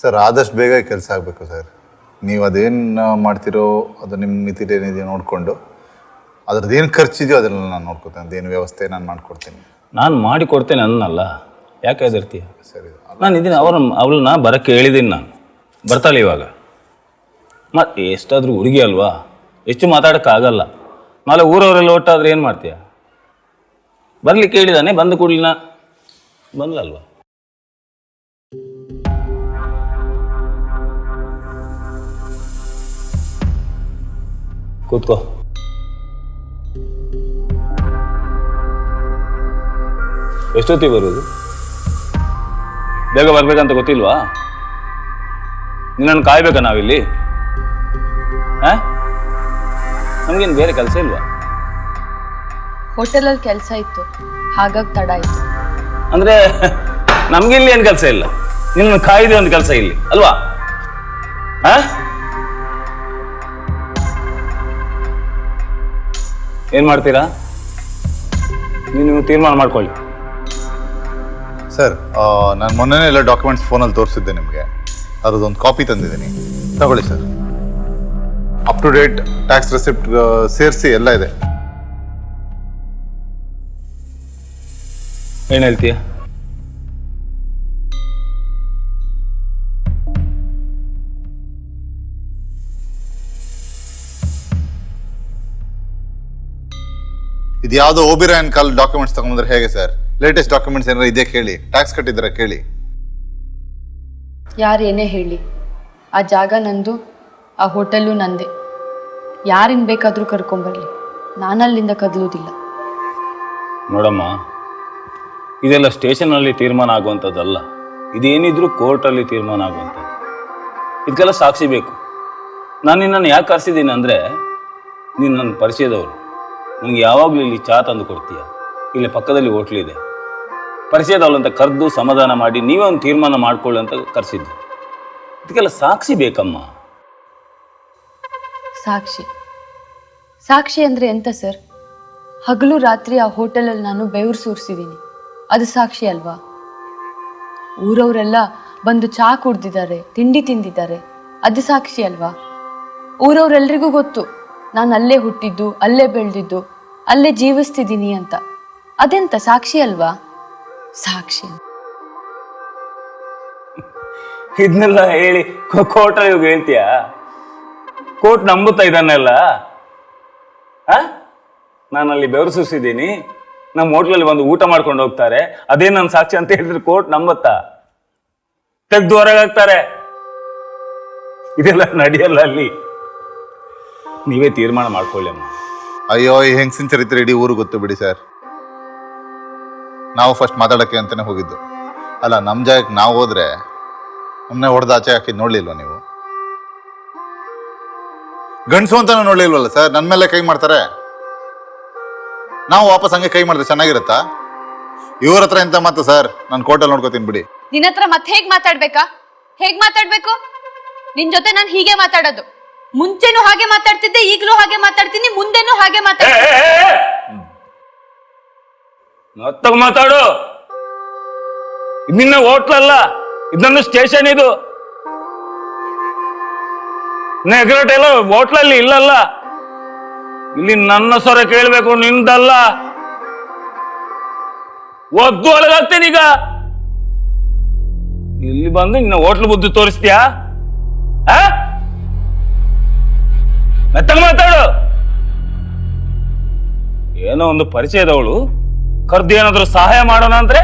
Sir ಆದಷ್ಟು ಬೇಗ ಕೆಲಸ ಆಗಬೇಕು ಸರ್. ನೀವು ಅದೇನು ಮಾಡ್ತಿರೋ ಅದು ನಿಮ್ಮ ಮಿತಿಲಿ ಏನಿದೆಯೋ ನೋಡಿಕೊಂಡು ಅದ್ರದ್ದು ಏನು ಖರ್ಚಿದೆಯೋ ಅದೆಲ್ಲ ನಾನು ನೋಡ್ಕೊತೇನೆ. ಅದೇನು ವ್ಯವಸ್ಥೆ ನಾನು ಮಾಡಿಕೊಡ್ತೀನಿ. ನಾನು ಮಾಡಿಕೊಡ್ತೇನೆ ಅನ್ನಲ್ಲ. ಯಾಕೆ ಹೆದರ್ತೀಯ? ಸರಿ ನಾನು ಇದ್ದೀನಿ ಅವ್ರ ಅವಳನ್ನ ಬರೋಕ್ಕೆ ಹೇಳಿದ್ದೀನಿ ನಾನು. ಬರ್ತಾಳೆ ಇವಾಗ. ಮತ್ತೆ ಎಷ್ಟಾದರೂ ಹುಡುಗಿ ಅಲ್ವಾ? ಹೆಚ್ಚು ಮಾತಾಡೋಕ್ಕಾಗಲ್ಲ. ನಾಳೆ ಊರವರೆಲ್ಲ ಒಟ್ಟಾದ್ರೆ ಏನು ಮಾಡ್ತೀಯ? ಬರಲಿಕ್ಕೆ ಹೇಳಿದಾನೆ ಬಂದ ಕೂಡಲಿನ ಬಂದಲ್ವಾ ಕೂತ್ಕೋ. ಎಷ್ಟೊತ್ತಿಗೆ ಬರೋದು? ಬೇಗ ಬರ್ಬೇಕಂತ ಗೊತ್ತಿಲ್ವಾ? ನಿನ್ನನ್ನು ಕಾಯ್ಬೇಕಾ ನಾವಿಲ್ಲಿ? ನಮಗೇನು ಬೇರೆ ಕೆಲಸ ಇಲ್ವಾ? ಹೋಟೆಲಲ್ಲಿ ಕೆಲಸ ಇತ್ತು. ಹಾಗಾಗಿ ತಡ ಆಯ್ತು. ಅಂದ್ರೆ ನಮ್ಗಿಲ್ಲಿ ಏನು ಕೆಲಸ ಇಲ್ಲ? ನಿನ್ನ ಕಾಯ್ದೆ ಒಂದು ಕೆಲಸ ಇಲ್ಲಿ ಅಲ್ವಾ? ಏನ್ ಮಾಡ್ತೀರಾ? ನೀವು ತೀರ್ಮಾನ ಮಾಡ್ಕೊಳ್ಳಿ. ಸರ್ ನಾನು ಮೊನ್ನೆನೇ ಎಲ್ಲ ಡಾಕ್ಯುಮೆಂಟ್ಸ್ ಫೋನಲ್ಲಿ ತೋರಿಸಿದ್ದೆ ನಿಮಗೆ. ಅದರದ್ದೊಂದು ಕಾಪಿ ತಂದಿದ್ದೀನಿ. ತಗೊಳ್ಳಿ sir. Up to date tax receipt ಸೇರಿಸಿ ಎಲ್ಲ ಇದೆ. ಏನ್ ಹೇಳ್ತೀಯ? ಇದು ಯಾವುದೋ ಓಬಿರಾಯನ್ ಕಾಲ್ ಡಾಕ್ಯುಮೆಂಟ್ಸ್ ತಗೊಂಡ್ರೆ ಹೇಗೆ ಸರ್ ಲೇಟೆಸ್ಟ್ ಡಾಕ್ಯುಮೆಂಟ್ಸ್ ಏನಾರ ಇದೆ ಕೇಳಿ? ಟ್ಯಾಕ್ಸ್ ಕಟ್ಟಿದ್ರೆ ಕೇಳಿ? ಯಾರು ಏನೇ ಹೇಳಿ ಆ ಜಾಗ ನಂದು ಆ ಹೋಟೆಲ್ಲು ನಂದೇ. ಯಾರಿನ್ ಬೇಕಾದರೂ ಕರ್ಕೊಂಬರ್ಲಿ. ನಾನಲ್ಲಿಂದ ಕದಲುವುದಿಲ್ಲ ನೋಡಮ್ಮ ಇದೆಲ್ಲ ಸ್ಟೇಷನಲ್ಲಿ ತೀರ್ಮಾನ ಆಗುವಂಥದ್ದಲ್ಲ. ಇದೇನಿದ್ರು ಕೋರ್ಟಲ್ಲಿ ತೀರ್ಮಾನ ಆಗುವಂಥದ್ದು. ಇದಕ್ಕೆಲ್ಲ ಸಾಕ್ಷಿ ಬೇಕು. ನಾನು ನಿನ್ನನ್ನು ಯಾಕೆ ಕರೆಸಿದ್ದೀನಿ ಅಂದರೆ ನೀನು ನನ್ನ ಪರಿಚಯದವರು. ನನಗೆ ಯಾವಾಗಲೂ ಇಲ್ಲಿ ಚಹಾ ತಂದು ಕೊಡ್ತೀಯ? ಇಲ್ಲಿ ಪಕ್ಕದಲ್ಲಿ ಹೋಟ್ಲಿದೆ ಇದೆ. ಅಂತ ಕರೆದು ಸಮಾಧಾನ ಮಾಡಿ ನೀವೇ ಒಂದು ತೀರ್ಮಾನ ಮಾಡಿಕೊಳ್ಳಿ ಅಂತ ಕರೆಸಿದ್ದು. ಇದಕ್ಕೆಲ್ಲ ಸಾಕ್ಷಿ ಬೇಕಮ್ಮ. ಸಾಕ್ಷಿ. ಸಾಕ್ಷಿ ಅಂದರೆ ಎಂತ ಸರ್? ಹಗಲು ರಾತ್ರಿ ಆ ಹೋಟೆಲಲ್ಲಿ ನಾನು ಬೆವರು ಸೂರಿಸಿದ್ದೀನಿ. ಅದು ಸಾಕ್ಷಿ ಅಲ್ವಾ? ಊರವರೆಲ್ಲ ಬಂದು ಚಹಾ ಕುಡ್ದಿದ್ದಾರೆ, ತಿಂಡಿ ತಿಂದಿದ್ದಾರೆ. ಅದು ಸಾಕ್ಷಿ ಅಲ್ವಾ? ಊರವ್ರೆಲ್ರಿಗೂ ಗೊತ್ತು. ನಾನು ಅಲ್ಲೇ ಹುಟ್ಟಿದ್ದು, ಅಲ್ಲೇ ಬೆಳೆದಿದ್ದು, ಅಲ್ಲೇ ಜೀವಿಸ್ತಿದ್ದೀನಿ ಅಂತ. ಅದೆಂತ ಸಾಕ್ಷಿ ಅಲ್ವಾ? ಸಾಕ್ಷಿ ಇದನ್ನೆಲ್ಲ ಹೇಳಿ ಕೋರ್ಟ್ ಇವಾಗ ಹೇಳ್ತೀಯಾ? ಕೋರ್ಟ್ ನಂಬುತ್ತಾ ಇದನ್ನೆಲ್ಲ? ನಾನು ಅಲ್ಲಿ ಬೆವರು ಸುರಿಸಿದ್ದೀನಿ ನಮ್ಮ ಹೋಟ್ಲಲ್ಲಿ ಬಂದು ಊಟ ಮಾಡ್ಕೊಂಡು ಹೋಗ್ತಾರೆ. ಅದೇ ನನ್ನ ಸಾಕ್ಷಿ ಅಂತ ಹೇಳಿದ್ರೆ ಕೋರ್ಟ್ ನಂಬತ್ತಾ? ತೆಗ್ದು ಹೊರಗಾಗ್ತಾರೆ ಇದೆಲ್ಲ ನಡೆಯಲ್ಲ ಅಲ್ಲಿ. ನೀವೇ ತೀರ್ಮಾನ ಮಾಡ್ಕೊಳ್ಳಿ ಅಮ್ಮ. ಅಯ್ಯೋ ಈ ಹೆಂಗಸಿನ ಚರಿತ್ರೆ ಇಡೀ ಊರು ಗೊತ್ತು ಬಿಡಿ ಸರ್. ನಾವು ಫಸ್ಟ್ ಮಾತಾಡೋಕ್ಕೆ ಅಂತಾನೆ ಹೋಗಿದ್ದು. ಅಲ್ಲ ನಮ್ಮ ಜಾಗಕ್ಕೆ ನಾವು ಹೋದ್ರೆ ನಮ್ಮನ್ನೇ ಹೊಡೆದು ಆಚೆ ಹಾಕಿದ್ದು ನೋಡಲಿಲ್ವ ನೀವು? ಗಂಡಸು ಅಂತಾನು ನೋಡ್ಲಿಲ್ವಲ್ಲ ಸರ್? ನನ್ನ ಮೇಲೆ ಕೈ ಮಾಡ್ತಾರೆ? ನಾವು ವಾಪಸ್ ಹಂಗೆ ಕೈ ಮಾಡಿದ್ರೆ ಚೆನ್ನಾಗಿರುತ್ತಾ? ಇವ್ರ ಹತ್ರ ಎಂತ ಮಾತು ಸರ್? ನಾನು ಕೋರ್ಟಲ್ಲಿ ನೋಡ್ಕೋತೀನಿ ಬಿಡಿ. ನಿನ್ನ ಹತ್ರ ಮತ್ತೆ ಹೇಗ್ ಮಾತಾಡ್ಬೇಕಾ? ಹೇಗ್ ಮಾತಾಡ್ಬೇಕು? ನಿನ್ ಜೊತೆ ನಾನು ಹೀಗೆ ಮಾತಾಡೋದು. ಮುಂಚೆನೂ ಹಾಗೆ ಮಾತಾಡ್ತಿದ್ದೆ, ಈಗಲೂ ಹಾಗೆ ಮಾತಾಡ್ತೀನಿ, ಮುಂದೆನು ಹಾಗೆ ಮಾತಾಡ್ತೀನಿ. ಮಾತಾಡು. ಇದು ನಿನ್ನ ಅಲ್ಲ ಇದೊಂದು ಸ್ಟೇಷನ್ ಇದು. ನೆಗ್ರೆಟ್ ಎಲ್ಲ ಹೋಟ್ಲಲ್ಲಿ ಇಲ್ಲಲ್ಲ. ಇಲ್ಲಿ ನನ್ನ ಸ್ವರ ಕೇಳಬೇಕು, ನಿಂದಲ್ಲ. ಒದ್ದು ಒಳಗಾಗ್ತೇನೆ ಈಗ. ಇಲ್ಲಿ ಬಂದು ನಿನ್ನ ಹೋಟ್ಲ್ ಬುದ್ಧಿ ತೋರಿಸ್ತೀಯಾ? ಆ? ಮೆತ್ತಗ ಮಾತಾಡು. ಏನೋ ಒಂದು ಪರಿಚಯದವಳು, ಕರ್ದು ಏನಾದ್ರೂ ಸಹಾಯ ಮಾಡೋಣ ಅಂದ್ರೆ?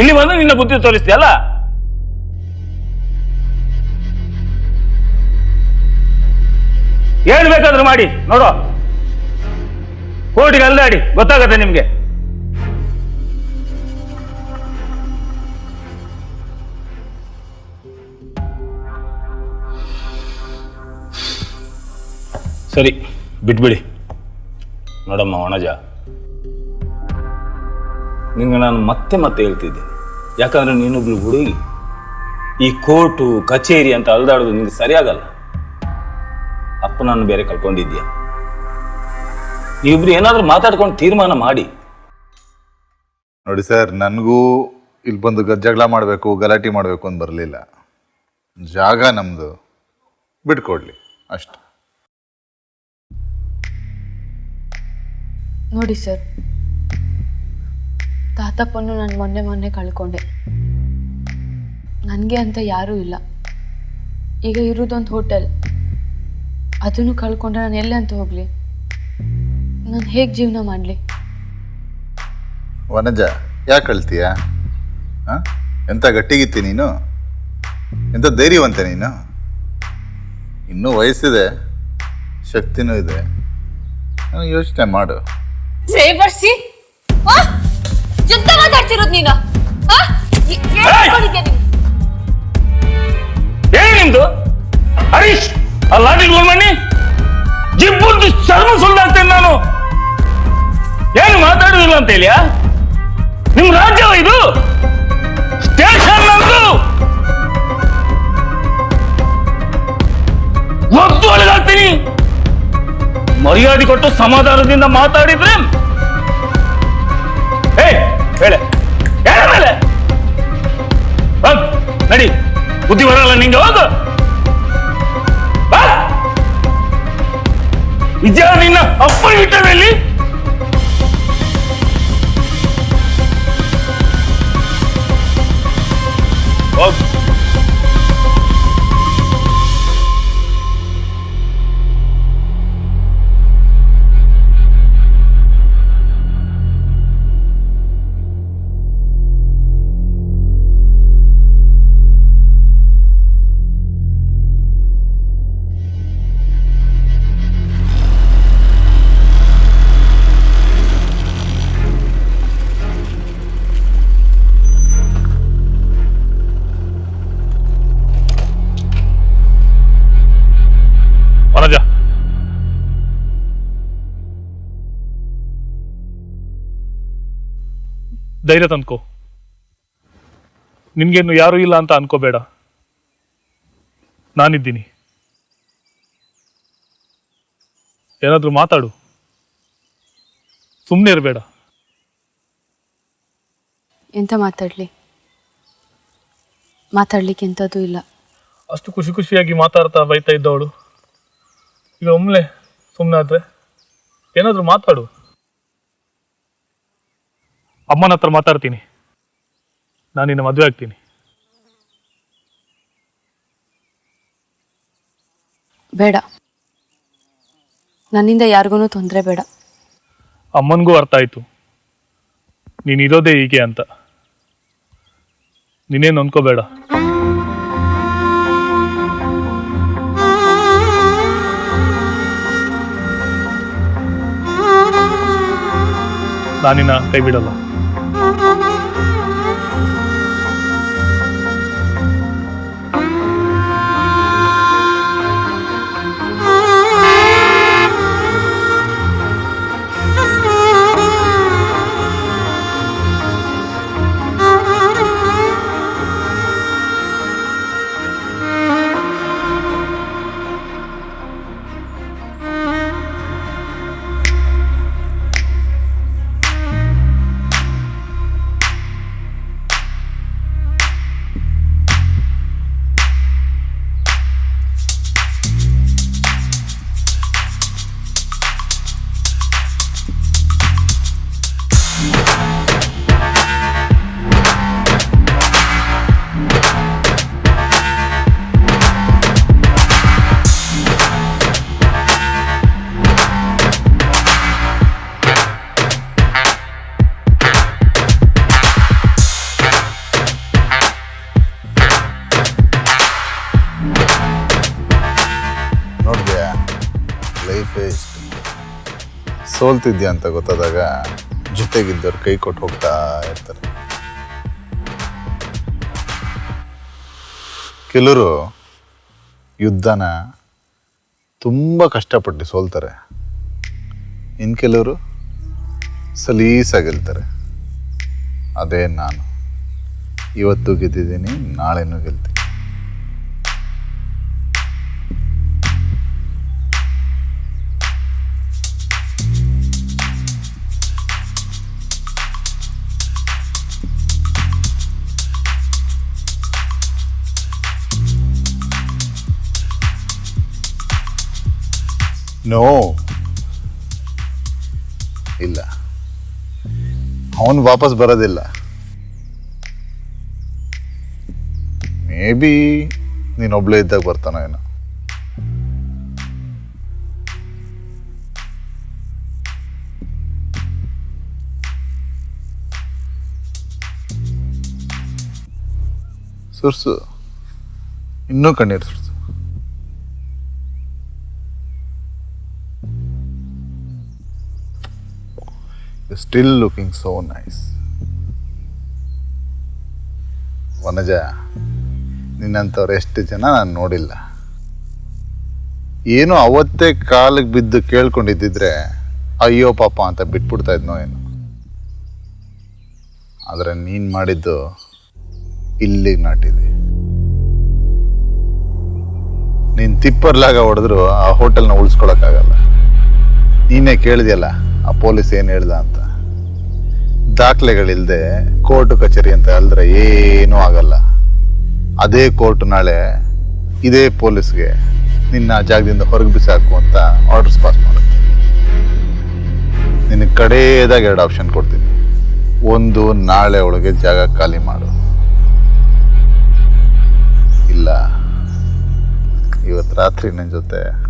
ಇಲ್ಲಿ ಬಂದು ನಿನ್ನ ಬುದ್ಧಿ ತೋರಿಸ್ತೀಯಲ್ಲ ಏನ್ ಬೇಕಾದ್ರೂ ಮಾಡಿ, ನೋಡು. ಕೋರ್ಟಿಗೆ ಅಲ್ದಾಡಿ, ಗೊತ್ತಾಗತ್ತೆ ನಿಮ್ಗೆ. ಸರಿ, ಬಿಟ್ಬಿಡಿ. ನೋಡಮ್ಮ ಒಣಜ ನಿಂಗೆ ನಾನು ಮತ್ತೆ ಮತ್ತೆ ಹೇಳ್ತಿದ್ದೆ. ಯಾಕಂದ್ರೆ ನೀನೊಬ್ಳು ಹುಡುಗಿ. ಈ ಕೋರ್ಟು, ಕಚೇರಿ ಅಂತ ಅಲ್ದಾಡೋದು ನಿಂಗೆ ಸರಿಯಾಗಲ್ಲ. ಅಪ್ಪ ನಾನು ಬೇರೆ ಕಳ್ಕೊಂಡಿದ್ಯಾ ಇಬ್ರು ಏನಾದರೂ ಮಾತಾಡ್ಕೊಂಡು ತೀರ್ಮಾನ ಮಾಡಿ. ನೋಡಿ ಸರ್, ನನಗೂ ಇಲ್ಲಿ ಬಂದು ಜಗಳ ಮಾಡಬೇಕು, ಗಲಾಟೆ ಮಾಡಬೇಕು ಅಂತ ಬರಲಿಲ್ಲ. ಜಾಗ ನಮ್ಮದು ಬಿಟ್ಕೊಡ್ಲಿ, ಅಷ್ಟೆ. ನೋಡಿ ಸರ್. ತಾತಪ್ಪನ್ನು ನಾನು ಮೊನ್ನೆ ಮೊನ್ನೆ ಕಳ್ಕೊಂಡೆ. ನನಗೆ ಅಂತ ಯಾರೂ ಇಲ್ಲ. ಈಗ ಇರೋದೊಂದು ಹೋಟೆಲ್. ಅದನ್ನು ಕಳ್ಕೊಂಡ್ರೆ ನಾನು ಎಲ್ಲಿ ಅಂತ ಹೋಗಲಿ? ನಾನು ಹೇಗೆ ಜೀವನ ಮಾಡಲಿ? ವನಜ, ಯಾಕೆ ಕಳ್ತೀಯ ಎಂಥ ಗಟ್ಟಿಗಿತ್ತಿ ನೀನು? ಎಂಥ ಧೈರ್ಯವಂತೆ ನೀನು? ಇನ್ನೂ ವಯಸ್ಸಿದೆ, ಶಕ್ತಿನೂ ಇದೆ. ಯೋಚನೆ ಮಾಡು. ಸೇವರ್ಸಿ ಯುದ್ಧ ಮಾತಾಡ್ತಿರೋದು ನೀನು? ಏನ್ ನಿಮ್ದು? ಹರೀಶ್ ಆ ಲಾಟಿ ಮಣ್ಣಿ ಜಿಬ್ಬುದ್ದು ಚರ್ಮ ಸುಲ್ದಾಗ್ತೇನೆ ನಾನು. ಏನು ಮಾತಾಡುದಿಲ್ಲ ಅಂತ ಹೇಳಿಯಾ ನಿಮ್ ರಾಜ್ಯವ ಇದು? ಮರ್ಯಾದೆ ಕೊಟ್ಟು ಸಮಾಧಾನದಿಂದ ಮಾತಾಡಿದ್ರೆ ಹೇಳೆ. ನಡಿ. ಬುದ್ಧಿ ಬರಲ್ಲ ನಿಂಗೆ ಹೋಗು. ನಿಜ ನಿನ್ನ ಅಪ್ಪ ಇಟ್ಟದಲ್ಲಿ ಧೈರ್ಯ ತಂದ್ಕೋ. ನಿನ್ಗೇನು ಯಾರೂ ಇಲ್ಲ ಅಂತ ಅನ್ಕೋಬೇಡ. ನಾನಿದ್ದೀನಿ. ಏನಾದರೂ ಮಾತಾಡು. ಸುಮ್ಮನೆ ಇರಬೇಡ. ಎಂತ ಮಾತಾಡ್ಲಿ? ಮಾತಾಡ್ಲಿಕ್ಕೆ ಎಂಥದ್ದು ಇಲ್ಲ. ಅಷ್ಟು ಖುಷಿ ಖುಷಿಯಾಗಿ ಮಾತಾಡ್ತಾ ಬೈತಾ ಇದ್ದವಳು. ಈಗ ಒಮ್ಮೆ ಸುಮ್ಮನೆ ಆದ್ರೆ ಏನಾದರೂ ಮಾತಾಡು. ಅಮ್ಮನ ಹತ್ರ ಮಾತಾಡ್ತೀನಿ. ನಾನು ನಿನ್ನ ಮದುವೆ ಆಗ್ತೀನಿ. ಬೇಡ. ನನ್ನಿಂದ ಯಾರಿಗೂ ತೊಂದರೆ ಬೇಡ. ಅಮ್ಮನಿಗೂ ಅರ್ಥ ಆಯ್ತು. ನೀನು ಇರೋದೇ ಹೀಗೆ ಅಂತ. ನೀನೇನು ಅನ್ಕೋಬೇಡ ನಾನಿನ್ನ ಕೈ ಬಿಡಲ್ಲ. ಸೋಲ್ತಿದ್ಯಾ ಅಂತ ಗೊತ್ತಾದಾಗ ಜೊತೆಗಿದ್ದವ್ರು ಕೈ ಕೊಟ್ಟು ಹೋಗ್ತಾ ಇರ್ತಾರೆ. ಕೆಲವರು ಯುದ್ಧನ ತುಂಬ ಕಷ್ಟಪಟ್ಟು ಸೋಲ್ತಾರೆ. ಇನ್ನು ಕೆಲವರು ಸಲೀಸಾಗಿಲ್ತಾರೆ. ಅದೇ ನಾನು. ಇವತ್ತು ಗೆದ್ದಿದ್ದೀನಿ, ನಾಳೆನೂ ಗೆಲ್ತೀನಿ. ನೋ ಇಲ್ಲ. ಅವನು ವಾಪಸ್ ಬರೋದಿಲ್ಲ. ಮೇ ಬಿ ನೀನೊಬ್ಳೇ ಇದ್ದಾಗ ಬರ್ತಾನ ಏನೋ. ಸುರ್ಸು. ಇನ್ನೂ ಕಣ್ಣೀರು ಸುರ್ಸು. Still looking so nice. Vanaja, ನಿನ್ನಂಥವ್ರು ಎಷ್ಟು ಜನ ನಾನು ನೋಡಿಲ್ಲ. ಏನು ಅವತ್ತೇ ಕಾಲಿಗೆ ಬಿದ್ದು ಕೇಳ್ಕೊಂಡಿದ್ದಿದ್ರೆ, ಅಯ್ಯೋ ಪಾಪ ಅಂತ ಬಿಟ್ಬಿಡ್ತಾ ಇದ್ನೋ ಏನು. ಆದರೆ ನೀನು ಮಾಡಿದ್ದು ಇಲ್ಲಿಗೆ ನಾಟಿದೆ. ನೀನು ತಿಪ್ಪರ್ಲಾಗ ಹೊಡೆದ್ರು ಆ ಹೋಟೆಲ್ನ ಉಳಿಸ್ಕೊಳಕ್ಕಾಗಲ್ಲ. ನೀನೇ ಕೇಳಿದ್ಯಲ್ಲ? ಆ ಪೊಲೀಸ್ ಏನು ಹೇಳ್ದ ಅಂತ? ದಾಖಲೆಗಳಿಲ್ಲದೆ ಕೋರ್ಟ್ ಕಚೇರಿ ಅಂತ ಹೇಳಿದ್ರೆ ಏನೂ ಆಗಲ್ಲ. ಅದೇ ಕೋರ್ಟ್ ನಾಳೆ ಇದೇ ಪೊಲೀಸ್ಗೆ ನಿನ್ನ ಜಾಗದಿಂದ ಹೊರಗೆ ಬಿಸಾಕು ಅಂತ ಆರ್ಡರ್ಸ್ ಪಾಸ್ ಮಾಡುತ್ತೆ. ನಿನ್ನ ಕಡೆಯದಾಗ ಎರಡು ಆಪ್ಷನ್ ಕೊಡ್ತೀನಿ. ಒಂದು, ನಾಳೆ ಒಳಗೆ ಜಾಗ ಖಾಲಿ ಮಾಡು. ಇಲ್ಲ ಇವತ್ತು ರಾತ್ರಿ ನನ್ನ ಜೊತೆ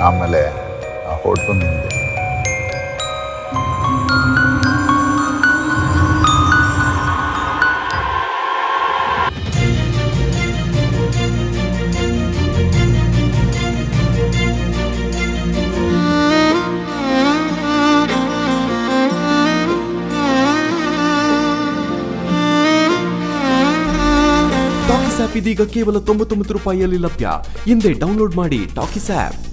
ಆಮೇಲೆ ಆ ಹೋಟ್ಲು ನಿಂದೆ ಇದೀಗ ಕೇವಲ ತೊಂಬತ್ತೊಂಬತ್ತು ರೂಪಾಯಿಯಲ್ಲಿ ಲಭ್ಯ. ಹಿಂದೆ ಡೌನ್ಲೋಡ್ ಮಾಡಿ ಟಾಕಿಸ್ ಆಪ್.